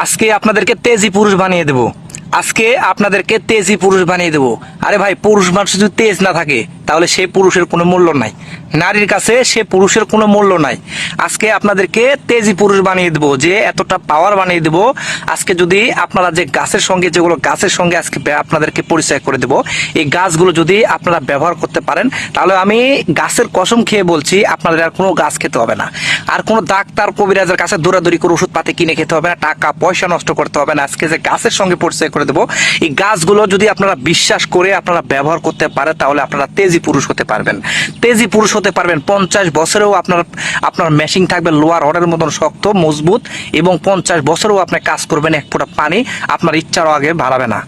আজকে আপনাদেরকে তেজি পুরুষ বানিয়ে দেবো। আজকে আপনাদেরকে তেজি পুরুষ বানিয়ে দেবো। আরে ভাই, পুরুষ মানুষ যদি তেজ না থাকে, তাহলে সে পুরুষের কোনো মূল্য নাই। নারীর কাছে সে পুরুষের কোনো মূল্য নাই। আজকে আপনাদেরকে তেজি পুরুষ বানিয়ে দেবো, যে এতটা পাওয়ার বানিয়ে দেবো। আজকে যদি আপনারা যে গাছের সঙ্গে, যেগুলো গাছের সঙ্গে আজকে আপনাদেরকে পরিচয় করে দেবো, এই গাছগুলো যদি আপনারা ব্যবহার করতে পারেন, তাহলে আমি গাছের কসম খেয়ে বলছি, আপনাদের আর কোনো গাছ খেতে হবে না। আর কোনো ডাক্তার, কবিরাজের কাছে দৌড়াদৌড়ি করে ওষুধ পাতি কিনে খেতে হবে না, টাকা, পয়সা নষ্ট করতে হবে না। আজকে যে গাছের সঙ্গে পরিচয় করে দেবো, এই গাছগুলো যদি আপনারা বিশ্বাস করে আপনারা ব্যবহার করতে পারেন, তাহলে আপনারা তেজি পুরুষ হতে পারবেন। তেজি পুরুষ হতে পারবেন, পঞ্চাশ বছরেও আপনার আপনার মেশিন থাকবে লোয়ার অর্ডারের মতন শক্ত, মজবুত এবং পঞ্চাশ বছরেও আপনি কাজ করবেন এক ফোঁটা পানি, আপনার ইচ্ছারও আগে বাড়াবে না।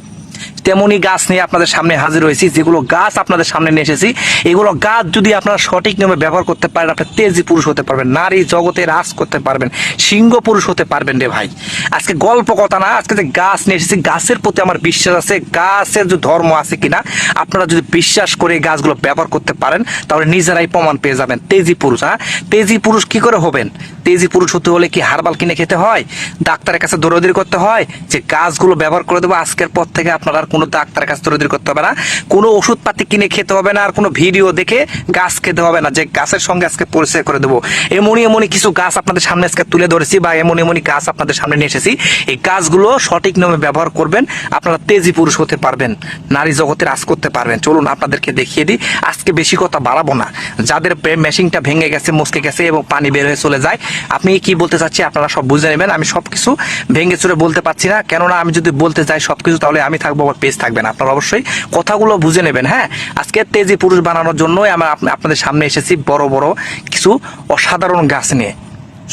তেমনই গাছ নিয়ে আপনাদের সামনে হাজির হয়েছি। যেগুলো গাছ আপনাদের সামনে নিয়ে এসেছি, এগুলো গাছ যদি আপনারা সঠিক নিয়মে ব্যবহার করতে পারেন, আপনি তেজি পুরুষ হতে পারবেন, নারী জগতে রাজ করতে পারবেন, সিংহ পুরুষ হতে পারবেন রে ভাই। আজকে গল্প কথা না, আজকে যে গাছ নিয়ে এসেছি, গাছের প্রতি আমার বিশ্বাস আছে, গাছের যে ধর্ম আছে কিনা, আপনারা যদি বিশ্বাস করে গাছগুলো ব্যবহার করতে পারেন, তাহলে নিজেরাই প্রমাণ পেয়ে যাবেন, তেজি পুরুষ হ্যাঁ? তেজি পুরুষ কি করে হবেন? তেজি পুরুষ হতে হলে কি হারবাল কিনে খেতে হয়? ডাক্তারের কাছে দৌড়াদৌড়ি করতে হয়? যে গাছগুলো ব্যবহার করে দেবো, আজকের পর থেকে আপনার কোনো ডাক্তারের কাছে দৌড়াদৌড়ি করতে হবে না। কোনো ওষুধপাতি কিনে খেতে হবে না আর কোনো ভিডিও দেখে গাছ খেতে হবে না। যে গাছের সঙ্গে আজকে পরিচয় করে দেবো। এমনই এমনই কিছু গাছ আপনাদের সামনে আজকে তুলে ধরেছি বা এমন এমনই গাছ আপনাদের সামনে নিয়ে এসেছি। এই গাছগুলো সঠিক নিয়মে ব্যবহার করবেন। আপনারা তেজি পুরুষ হতে পারবেন, নারী জগতে রাজ করতে পারবেন। চলুন আপনাদেরকে দেখিয়ে দিই। আজকে বেশি কথা বাড়াবো না। যাদের মেশিনটা ভেঙে গেছে, মুসকে গেছে এবং পানি বের হয়ে চলে যায়, আপনি কি বলতে চাচ্ছি আপনারা সব বুঝে নেবেন। আমি সবকিছু ভেঙে চুরে বলতে পারছি না। কেননা আমি যদি বলতে চাই সবকিছু, তাহলে আমি থাকব আমার পেজ থাকবেন। আপনারা অবশ্যই কথাগুলো বুঝে নেবেন হ্যাঁ? আজকে তেজি পুরুষ বানানোর জন্যই আমরা আপনাদের সামনে এসেছি বড় বড় কিছু অসাধারণ গাছ নিয়ে।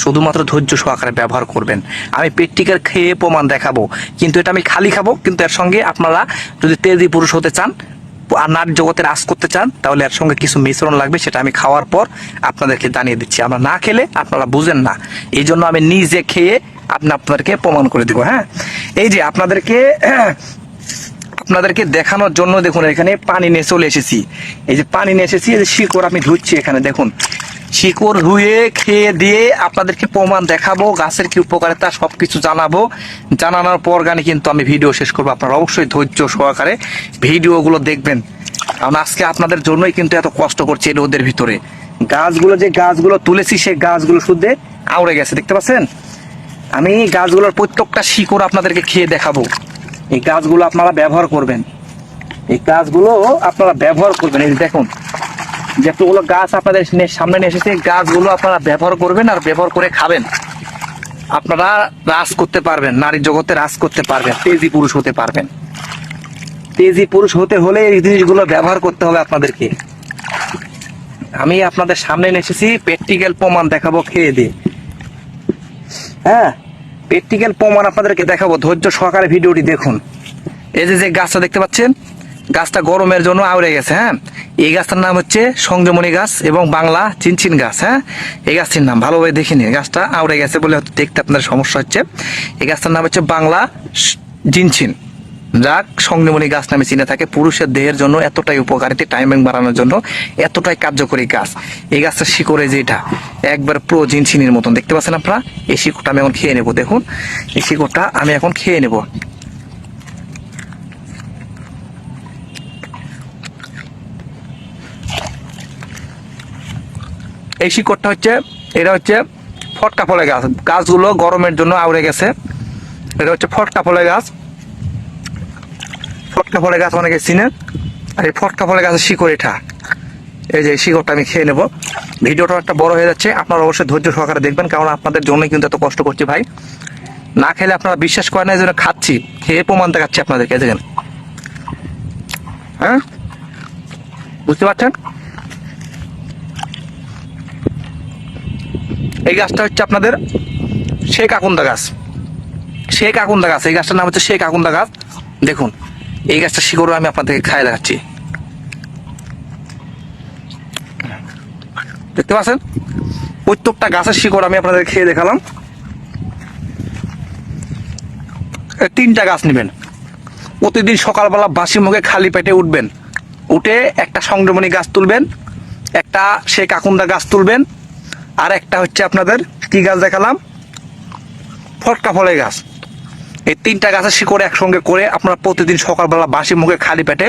শুধুমাত্র ধৈর্য সহকারে ব্যবহার করবেন। আমি প্র্যাকটিক্যাল খেয়ে প্রমাণ দেখাবো। কিন্তু এটা আমি খালি খাব, কিন্তু এর সঙ্গে আপনারা যদি তেজি পুরুষ হতে চান আর নারী জগতে রাজ করতে চান, তাহলে এর সঙ্গে কিছু মিশ্রণ লাগবে, সেটা আমি খাওয়ার পর আপনাদেরকে জানিয়ে দিচ্ছি। আমরা না খেলে আপনারা বুঝেন না। এই জন্য আমি নিজে খেয়ে আপনি আপনাদেরকে প্রমাণ করে দিব হ্যাঁ? এই যে আপনাদেরকে আপনাদেরকে দেখানোর জন্য দেখুন, এখানে পানি নিয়ে চলে এসেছি। এই যে পানি নিয়ে এসেছি, এই যে শিকড় আমি ধুচ্ছি এখানে, দেখুন। শিকড় ধুয়ে, খেয়ে দিয়ে আপনাদেরকে প্রমাণ দেখাবো, গাছের কি উপকারিতা সবকিছু জানাব। জানানোর পর গানে কিন্তু আমি ভিডিও শেষ করব। আপনারা অবশ্যই ধৈর্য সহকারে ভিডিওগুলো দেখবেন। কারণ আজকে আপনাদের জন্যই কিন্তু এত কষ্ট করছে এই রোদের ভিতরে। গাছগুলো যে গাছগুলো তুলেছি, সেই গাছগুলো শুদ্ধে আউড়ে গেছে, দেখতে পাচ্ছেন? আমি গাছগুলোর প্রত্যেকটা শিকড় আপনাদেরকে খেয়ে দেখাবো। এই গাছগুলো আপনারা ব্যবহার করবেন। এই গাছগুলো আপনারা ব্যবহার করবেন। এই দেখুন যতগুলো গাছ আপনাদের সামনে নিয়ে এসেছে গাছগুলো আপনারা ব্যবহার করবেন আর ব্যবহার করে খাবেন। আপনারা রাজ করতে পারবেন, নারী জগতে রাজ করতে পারবেন, তেজি পুরুষ হতে পারবেন। তেজি পুরুষ হতে হলে এই জিনিসগুলো ব্যবহার করতে হবে আপনাদেরকে। আমি আপনাদের সামনে এসেছি প্র্যাকটিক্যাল প্রমাণ দেখাবো খেয়ে দিয়ে। হ্যাঁ? প্র্যাকটিক্যাল প্রমাণ আপনাদেরকে দেখাবো। ধৈর্য সহকারে ভিডিওটি দেখুন। এই যে যে গাছটা দেখতে পাচ্ছেন, গাছটা গরমের জন্য আউড়ে গেছে হ্যাঁ? এই গাছটার নাম হচ্ছে সংযমনী গাছ এবং বাংলা চিনচিন গাছ হ্যাঁ? এই গাছটির নাম, ভালোভাবে দেখে নিন, গাছটা আউড়ে গেছে বলে হয়তো দেখতে আপনার সমস্যা হচ্ছে। এই গাছটার নাম হচ্ছে বাংলা স- জিনচিন যা সংযমনী গাছ নামে চিনে থাকে, পুরুষের দেহের জন্য এতটাই উপকারিতা টাইমিং বাড়ানোর জন্য এতটাই কার্যকরী গাছ। এই গাছটা শিকড়ে যেটা একবার প্রো জিনচিনির মতন। দেখতে পাচ্ছেন আপনারা? এই শিকড়টা আমি এখন খেয়ে নেব, দেখুন। এই শিকড়টা আমি এখন খেয়ে নেব। এই শিকড়টা হচ্ছে, এটা হচ্ছে ফটকা ফলে গাছ। গাছগুলো গরমের জন্য আউড়ে গেছে। এটা হচ্ছে ফটকা ফলে গাছ। ফটকা ফলে গাছ অনেকে চিনেন। আর এই ফটকা ফলে গাছের শিকড় এটা। এই যে শিকড়টা আমি খেয়ে নেব। ভিডিওটা একটা বড় হয়ে যাচ্ছে, আপনারা অবশ্যই ধৈর্য সহকারে দেখবেন, কারণ আপনাদের জন্যই কিন্তু এত কষ্ট করছি ভাই। না খেলে আপনারা বিশ্বাস করেন না, এই জন্য খাচ্ছি, খেয়ে প্রমাণ দেখাচ্ছি আপনাদেরকে দেখেন। হ্যাঁ? বুঝতে পারছেন? এই গাছটা হচ্ছে আপনাদের শেখ আকুন্দা গাছ। শেখ আকুন্দা গাছ, এই গাছটার নাম হচ্ছে শেখ আকুন্দা গাছ। দেখুন, এই গাছটা শিকড়ও আমি আপনাদেরকে খাই দেখাচ্ছি। দেখতে পাচ্ছেন? প্রত্যেকটা গাছের শিকড় আমি আপনাদের খেয়ে দেখালাম। তিনটা গাছ নেবেন। প্রতিদিন সকালবেলা বাসি মুখে খালি পেটে উঠবেন। উঠে একটা সংযমনী গাছ তুলবেন, একটা সে আকুন্দা গাছ তুলবেন, আর একটা হচ্ছে আপনাদের কি গাছ দেখালাম? ফটকা ফলের গাছ। এই তিনটা গাছের শিকড় একসঙ্গে করে আপনারা প্রতিদিন সকালবেলা বাসি মুখে খালি পেটে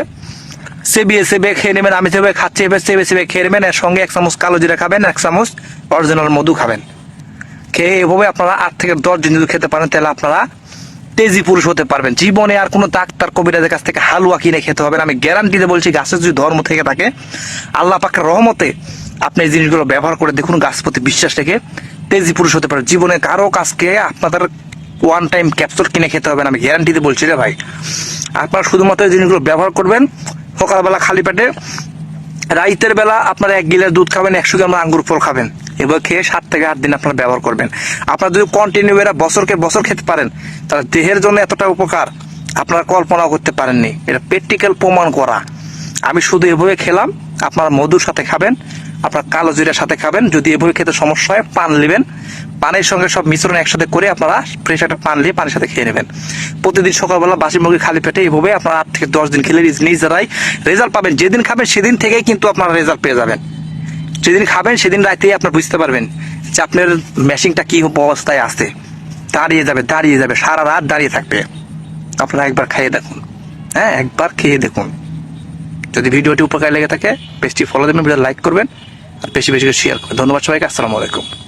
সেবিয়ে সেবে খেয়ে নেবেন, আমি সেবে খাচ্ছি এবার সেবে সেবে খেয়ে নেবেন, এর সঙ্গে এক চামচ কালো জিরা খাবেন, এক চামচ অরিজিনাল মধু খাবেন। খেয়ে এভাবে আপনারা আট থেকে দশ দিন যদি খেতে পারেন, তাহলে আপনারা তেজি পুরুষ হতে পারবেন। জীবনে আর কোনো ডাক্তার কবিরাজের কাছ থেকে হালুয়া কিনে খেতে হবে আমি গ্যারান্টিতে বলছি, গাছের যদি ধর্ম থেকে থাকে, আল্লাহ পাকের রহমতে আপনি এই জিনিসগুলো ব্যবহার করে দেখুন, গাছ প্রতি বিশ্বাস রেখে তেজি পুরুষ হতে পারে। জীবনে কারও কাজকে আপনাদের ওয়ান টাইম ক্যাপসুল কিনে খেতে হবে আমি গ্যারান্টিতে বলছি রে ভাই। আপনারা শুধুমাত্র এই জিনিসগুলো ব্যবহার করবেন সকালবেলা খালি পেটে, রাইতের বেলা আপনারা এক গিলাস দুধ খাবেন, একশো গ্রাম আঙ্গুর ফল খাবেন। এবার খেয়ে সাত থেকে আট দিন আপনারা ব্যবহার করবেন। আপনারা যদি কন্টিনিউ এরা বছরকে বছর খেতে পারেন, তাহলে দেহের জন্য এতটা উপকার, আপনারা কল্পনাও করতে পারেননি। এটা প্র্যাকটিক্যাল প্রমাণ করা। আমি শুধু এভাবে খেলাম, আপনারা মধুর সাথে খাবেন, আপনার কালো জিরার সাথে খাবেন, যদি এভাবে খেতে সমস্যা হয়, পান নেবেন। পানের সঙ্গে সব মিশ্রণ একসাথে করে আপনারা ফ্রেশ একটা পান নিয়ে পানির সাথে খেয়ে নেবেন। প্রতিদিন সকালবেলা বাসি মুরগি খালি পেটে এইভাবে আপনারা আট থেকে দশ দিন খেলে নিজ- নিজেরাই রেজাল্ট পাবেন। যেদিন খাবেন সেদিন থেকেই কিন্তু আপনারা রেজাল্ট পেয়ে যাবেন। যেদিন খাবেন সেদিন রাতেই আপনার বুঝতে পারবেন যে আপনার মেশিনটা কী অবস্থায় আছে। দাঁড়িয়ে যাবে দাঁড়িয়ে যাবে, সারা রাত দাঁড়িয়ে থাকবে। আপনারা একবার খেয়ে দেখুন। হ্যাঁ একবার খেয়ে দেখুন। যদি ভিডিওটি উপকার লেগে থাকে, পেজটি ফলো দেবেন ভিডিও লাইক করবেন, আর বেশি বেশি করে শেয়ার করবেন। ধন্যবাদ সবাইকে, আসসালামু আলাইকুম।